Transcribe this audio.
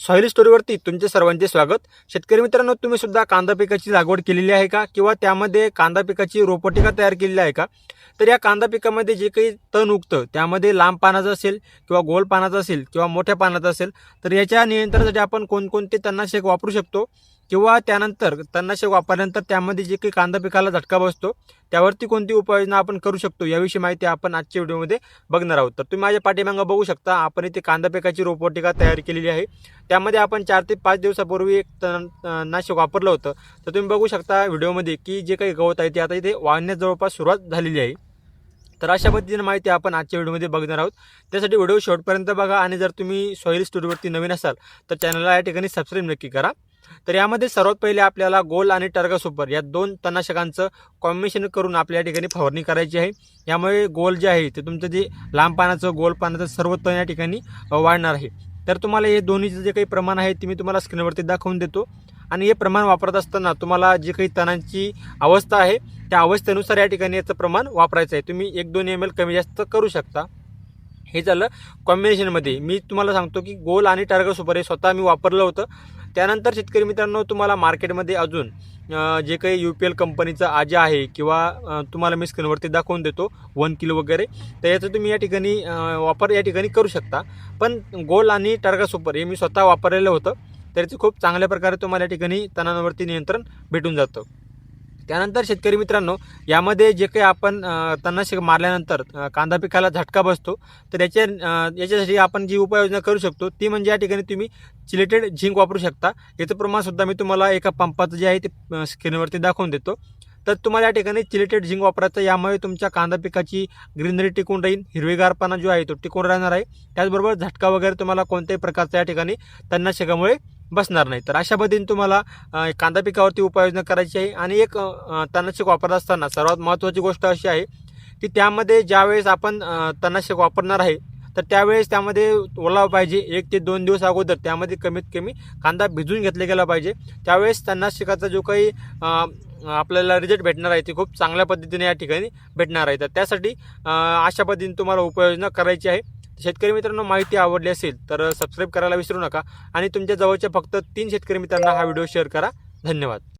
Soil स्टोरीवरती तुमचे सर्वांचे स्वागत. शेतकरी मित्रांनो तुम्ही सुद्धा कांदा पिकाची लागवड केलेली आहे का? किंवा त्यामध्ये कांदा पिकाची रोपटिका तयार केलेली आहे का? तर या कांदा पिकामध्ये जे काही तण उगतं त्यामध्ये लांब पानाचं असेल किंवा गोल पानाचं असेल किंवा मोठ्या पानाचं असेल तर याच्या नियंत्रणासाठी आपण कोणकोणते तणनाशक वापरू शकतो? किंवा त्यानंतर तणनाशक वापरल्यानंतर त्यामध्ये जे काही कांदा पिकाला झटका बसतो त्यावरती कोणती उपाययोजना आपण करू शकतो? याविषयी माहिती आपण आजच्या व्हिडिओमध्ये बघणार आहोत. तर तुम्ही माझ्या पाठीमागं बघू शकता आपण इथे कांदा पिकाची रोपवाटिका तयार केलेली आहे. त्यामध्ये आपण चार ते पाच दिवसापूर्वी एक तण नाशक वापरलं होतं. तर तुम्ही बघू शकता व्हिडिओमध्ये की जे काही गवत आहे ते आता इथे वाढण्यास जवळपास सुरुवात झालेली आहे. तर अशा पद्धतीने माहिती आपण आजच्या व्हिडिओमध्ये बघणार आहोत. त्यासाठी व्हिडिओ शेवटपर्यंत बघा आणि जर तुम्ही सॉईल स्टुडिओवरती नवीन असाल तर चॅनलला या ठिकाणी सबस्क्राईब नक्की करा. तर यामध्ये सर्वात पहिले आपल्याला गोल आणि टर्गा सुपर या दोन तणनाशकांचं कॉम्बिनेशन करून आपल्या या ठिकाणी फवारणी करायची आहे. यामुळे गोल जे आहे ते तुमचं जे लांब पानाचं गोल पानाचं सर्व तण या ठिकाणी वाढणार आहे. तर तुम्हाला हे दोन्हीचं जे काही प्रमाण आहे ते मी तुम्हाला स्क्रीनवरती दाखवून देतो. आणि हे प्रमाण वापरत असताना तुम्हाला जी काही तणांची अवस्था आहे त्या अवस्थेनुसार या ठिकाणी याचं प्रमाण वापरायचं आहे. तुम्ही एक दोन एम एल कमी जास्त करू शकता. हे झालं कॉम्बिनेशनमध्ये मी तुम्हाला सांगतो की गोल आणि टार्गो सुपर हे स्वतः मी वापरलं होतं. त्यानंतर शेतकरी मित्रांनो तुम्हाला मार्केटमध्ये अजून जे काही यू पी एल कंपनीचं आजा आहे किंवा तुम्हाला मी स्क्रीनवरती दाखवून देतो वन किलो वगैरे तर याचं तुम्ही या ठिकाणी वापर या ठिकाणी करू शकता. पण गोल आणि टार्गा सुपर हे मी स्वतः वापरलेलं होतं. त्याचं खूप चांगल्या प्रकारे तुम्हाला या ठिकाणी तणांवरती नियंत्रण भेटून जातं. त्यानंतर शेतकरी मित्रांनो यामध्ये जे काही आपण तणनाशक मारल्यानंतर कांदा पिकाला झटका बसतो तर याच्या याच्यासाठी आपण जी उपाययोजना करू शकतो ती म्हणजे या ठिकाणी तुम्ही चिलेटेड झिंक वापरू शकता. याचं प्रमाणसुद्धा मी तुम्हाला एका पंपाचं जे आहे ते स्क्रीनवरती दाखवून देतो. तर तुम्हाला या ठिकाणी चिलेटेड झिंक वापरायचं यामुळे तुमच्या कांदा पिकाची ग्रीनरी टिकून राहील हिरवेगारपणा जो आहे तो टिकून राहणार आहे. त्याचबरोबर झटका वगैरे तुम्हाला कोणत्याही प्रकारचा या ठिकाणी तणनाशकामुळे बसणार नाही. तर अशा पद्धतीने तुम्हाला कांदा पिकावरती उपाययोजना करायची आहे. आणि एक तणनाशक वापरत असताना सर्वात महत्त्वाची गोष्ट अशी आहे की त्यामध्ये ज्यावेळेस आपण तणनाशक वापरणार आहे तर त्यावेळेस त्यामध्ये ओलावा पाहिजे. एक ते दोन दिवस अगोदर त्यामध्ये कमीत कमी कांदा भिजून घेतला गेला पाहिजे. त्यावेळेस तणनाशकाचा जो काही आपल्याला रिझल्ट भेटणार आहे ते खूप चांगल्या पद्धतीने या ठिकाणी भेटणार आहे. तर त्यासाठी अशा पद्धतीने तुम्हाला उपाययोजना करायची आहे. शेतकरी मित्रांनो माहिती आवडली असेल तर सबस्क्राईब करायला विसरू नका. आणि तुमच्या जवळच्या फक्त तीन शेतकरी मित्रांना हा व्हिडिओ शेअर करा. धन्यवाद.